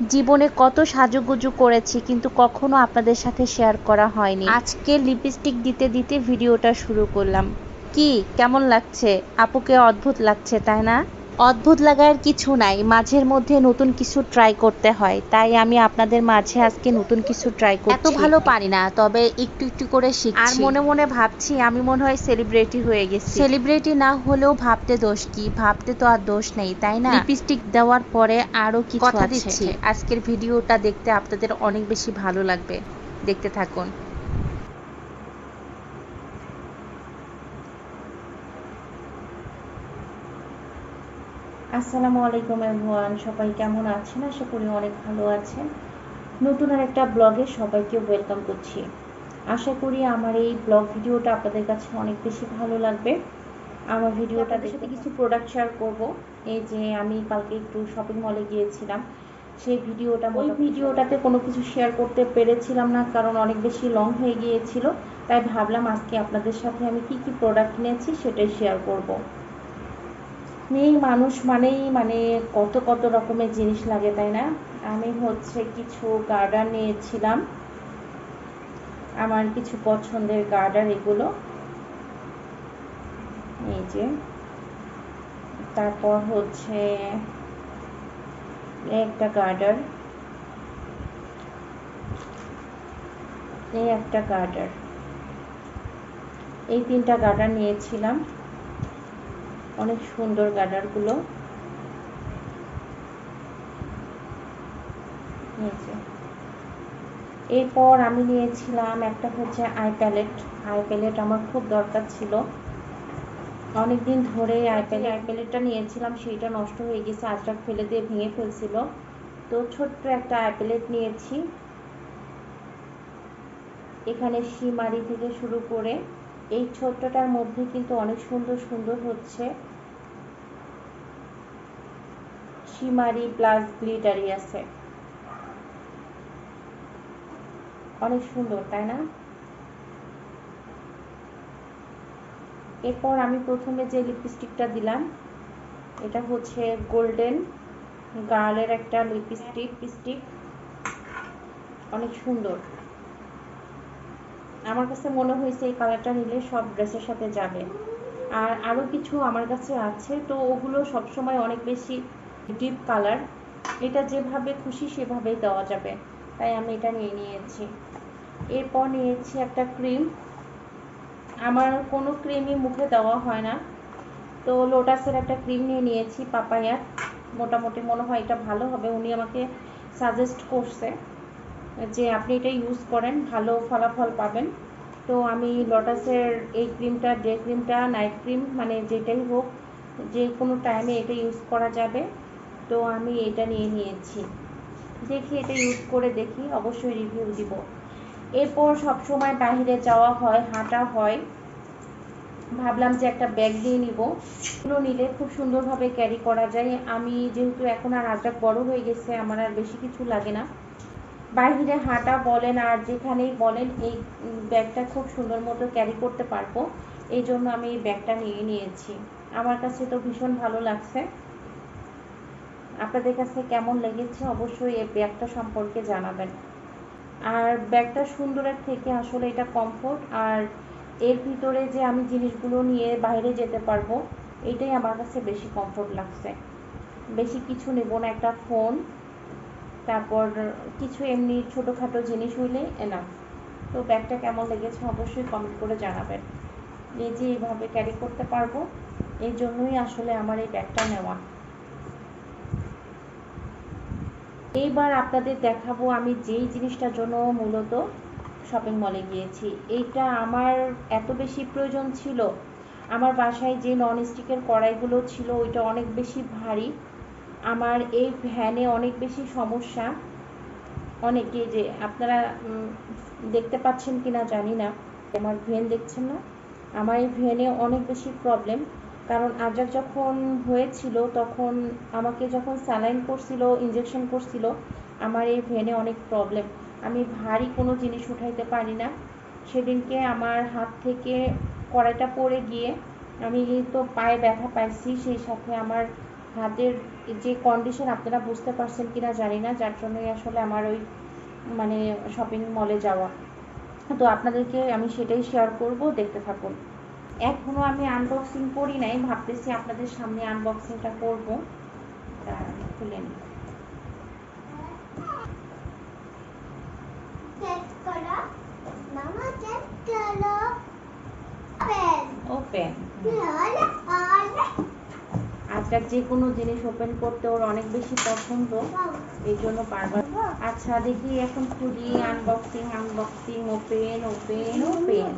জীবনে কত সাজুগুজু করেছি, কিন্তু কখনো আপনাদের সাথে শেয়ার করা হয়নি। আজকে লিপস্টিক দিতে দিতে ভিডিওটা শুরু করলাম। কি? কেমন লাগছে? আপুকে অদ্ভুত লাগছে, তাই না? অদ্ভুত লাগার কিছু নাই। মাঝের মধ্যে নতুন কিছু ট্রাই করতে হয়। তাই আমি আপনাদের মাঝে আজকে নতুন কিছু ট্রাই করছি। এত ভালো পারি না তবে একটু একটু করে শিখছি। আর মনে মনে ভাবছি আমি মনে হয় সেলিব্রিটি হয়ে গেছি। সেলিব্রিটি না হলেও ভাবতে দোষ কি? ভাবতে তো আর দোষ নেই তাই না? লিপস্টিক দেওয়ার পরে আরও কিছু কথা দিচ্ছি। আজকের ভিডিওটা দেখতে আপনাদের অনেক বেশি ভালো লাগবে। দেখতে থাকুন। আসসালামু আলাইকুম এভরিওয়ান সবাই কেমন আছেন? আশা করি অনেক ভালো আছেন। নতুন আর একটা ব্লগে সবাইকে ওয়েলকাম করছি। আশা করি আমার এই ব্লগ ভিডিওটা আপনাদের কাছে অনেক বেশি ভালো লাগবে। আমার ভিডিওটা সাথে কিছু প্রোডাক্ট শেয়ার করব। এই যে আমি কালকে একটু শপিং মলে গিয়েছিলাম। সেই ভিডিওটা ওই ভিডিওটাতে কোনো কিছু শেয়ার করতে পেরেছিলাম না কারণ অনেক বেশি লং হয়ে গিয়েছিল। তাই ভাবলাম আজকে আপনাদের সাথে আমি কি কি প্রোডাক্ট নিয়েছি সেটাই শেয়ার করব। মেয়ে মানুষ মানেই মানে কত কত রকমের জিনিস লাগে, তাই না? আমি হচ্ছে কিছু গার্ডার নিয়েছিলাম। আমার কিছু পছন্দের গার্ডার এগুলো। এই যে। তারপর হচ্ছে একটা গার্ডার এই একটা গার্ডার এই তিনটা গার্ডার নিয়েছিলাম। অনেক সুন্দর গার্ডারগুলো এরপর আমি নিয়েছিলাম একটা হচ্ছে আই প্যালেট। আই প্যালেট আমার খুব দরকার ছিল। অনেকদিন ধরে আই প্যালেট আই প্যালেটটা নিয়েছিলাম, সেইটা নষ্ট হয়ে গেছে আজরাক ফেলে দিয়ে ভেঙে ফেলছিল। তো ছোট্ট একটা আই প্যালেট নিয়েছি। এখানে সিমারি থেকে শুরু করে এই ছোট্টটার মধ্যে কিন্তু অনেক সুন্দর সুন্দর হচ্ছে শিমারি প্লাস গ্লিটারি আছে। অনেক সুন্দর, তাই না? এরপর আমি প্রথমে যে লিপস্টিকটা দিলাম, এটা হচ্ছে গোল্ডেন গার্লের একটা লিপস্টিক লিপস্টিক অনেক সুন্দর। আমার কাছে মনে হয়েছে এই কালারটা নিলে সব ড্রেসের সাথে যাবে। আর আরও কিছু আমার কাছে আছে, তো ওগুলো সবসময় অনেক বেশি ডিপ কালার। এটা যেভাবে খুশি সেভাবেই দেওয়া যাবে। তাই আমি এটা নিয়ে নিয়েছি। এরপর নিয়েছি একটা ক্রিম। আমার কোনো ক্রিমই মুখে দেওয়া হয় না। তো লোটাসের একটা ক্রিম নিয়ে নিয়েছি, পাপায়ার। মোটামুটি মনে হয় এটা ভালো হবে। উনি আমাকে সাজেস্ট করছে। যে আপনি এটা ইউজ করেন, ভালো ফলাফল পাবেন। তো আমি লটাসের এই ক্রিমটা ডে ক্রিমটা নাইট ক্রিম মানে যেটাই হোক, যে কোনো টাইমে এটা ইউজ করা যাবে। তো আমি এটা নিয়ে নিয়েছি। দেখি এটা ইউজ করে দেখি, অবশ্যই রিভিউ দিব। এরপর সবসময় বাহিরে যাওয়া হয়, হাঁটা হয়। ভাবলাম যে একটা ব্যাগ দিয়ে নিব। এগুলো নিলে খুব সুন্দরভাবে ক্যারি করা যায়। আমি যেহেতু এখন আর আজটা বড় হয়ে গেছে, আমার আর বেশি কিছু লাগে না। বাহিরে হাঁটা বলেন আর যেখানেই বলেন, এই ব্যাগটা খুব সুন্দর মতো ক্যারি করতে পারব। এই জন্য আমি এই ব্যাগটা নিয়ে নিয়েছি। আমার কাছে তো ভীষণ ভালো লাগছে। আপনাদের কাছে কেমন লেগেছে অবশ্যই এই ব্যাগটা সম্পর্কে জানাবেন। আর ব্যাগটা সুন্দরের থেকে আসলে এটা কমফোর্ট আর এর ভিতরে যে আমি জিনিসগুলো নিয়ে বাইরে যেতে পারব, এটাই আমার কাছে বেশি কমফোর্ট লাগছে। বেশি কিছু নেব না, একটা ফোন তারপর কিছু এমনি ছোটোখাটো জিনিস হইলে এনাফ তো ব্যাগটা কেমন লেগেছে অবশ্যই কমেন্ট করে জানাবেন। এই যে এইভাবে ক্যারি করতে পারব, এই জন্যই আসলে আমার এই ব্যাগটা নেওয়া। এইবার আপনাদের দেখাবো আমি যেই জিনিসটার জন্য মূলত শপিং মলে গিয়েছি। এইটা আমার এত বেশি প্রয়োজন ছিল। আমার বাসায় যে নন স্টিকের কড়াইগুলো ছিল, ওইটা অনেক বেশি ভারী। আমার এই ভ্যানে অনেক বেশি সমস্যা। অনেকে যে আপনারা দেখতে পাচ্ছেন কি না জানি না। আমার ভ্যান দেখছেন না। আমার এই ভ্যানে অনেক বেশি প্রবলেম কারণ আজার যখন হয়েছিল, তখন আমাকে যখন স্যালাইন করছিল ইঞ্জেকশন করছিল, আমার এই ভেনে অনেক প্রবলেম আমি ভারী কোনো জিনিস উঠাইতে পারি না। সেদিনকে আমার হাত থেকে কড়াইটা পড়ে গিয়ে আমি তো পায়ে ব্যথা পাইছি, সেই সাথে আমার হাতের যে কন্ডিশন আপনারা বুঝতে পারছেন কিনা জানি না, যার জন্যই আসলে আমার ওই মানে শপিং মলে যাওয়া। তো আপনাদেরকে আমি সেটাই শেয়ার করব, দেখতে থাকুন। এখনও আমি আনবক্সিং করি নাই, ভাবতেছি আপনাদের সামনে আনবক্সিংটা করব। খুলে নিই। আজকাল যে কোনো জিনিস ওপেন করতে ওর অনেক বেশি পছন্দ। এই জন্য বারবার আচ্ছা দেখি এখন খুলি unboxing unboxing open open open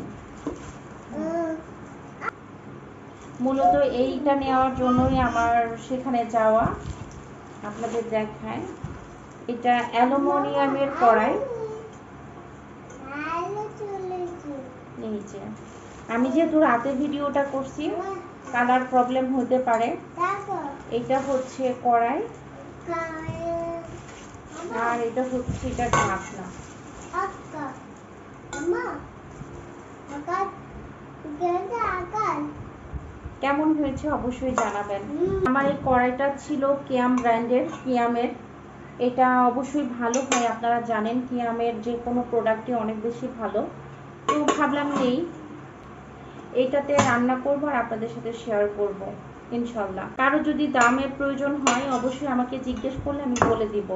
মূলত এইটা নেওয়ার জন্যই আমার সেখানে যাওয়া। আপনাদের দেখায়। এটা অ্যালুমিনিয়ামের কড়াই। আমি যেহেতু রাতে ভিডিওটা করছি কালার প্রবলেম হতে পারে। এটা হচ্ছে কড়াই। আর এটা হচ্ছে এটা ঢাকনা। কেমন হয়েছে অবশ্যই জানাবেন। আমার এই কড়াইটা ছিল কিয়াম ব্র্যান্ডের কিয়ামের। এটা অবশ্যই ভালো হয় আপনারা জানেন কিয়ামের যে কোনো প্রোডাক্টই অনেক বেশি ভালো। তো ভাবলাম নেই। এইটাতে রান্না করব আর আপনাদের সাথে শেয়ার করব, ইনশাল্লাহ। কারও যদি দামের প্রয়োজন হয়, অবশ্যই আমাকে জিজ্ঞেস করলে আমি বলে দিব।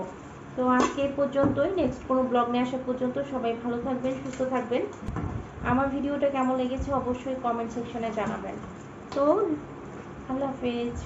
তো আজকে পর্যন্তই নেক্সট কোনো ব্লগ নিয়ে আসা পর্যন্ত সবাই ভালো থাকবেন, সুস্থ থাকবেন। আমার ভিডিওটা কেমন লেগেছে অবশ্যই কমেন্ট সেকশনে জানাবেন। তো, আল্লাহ হাফেজ।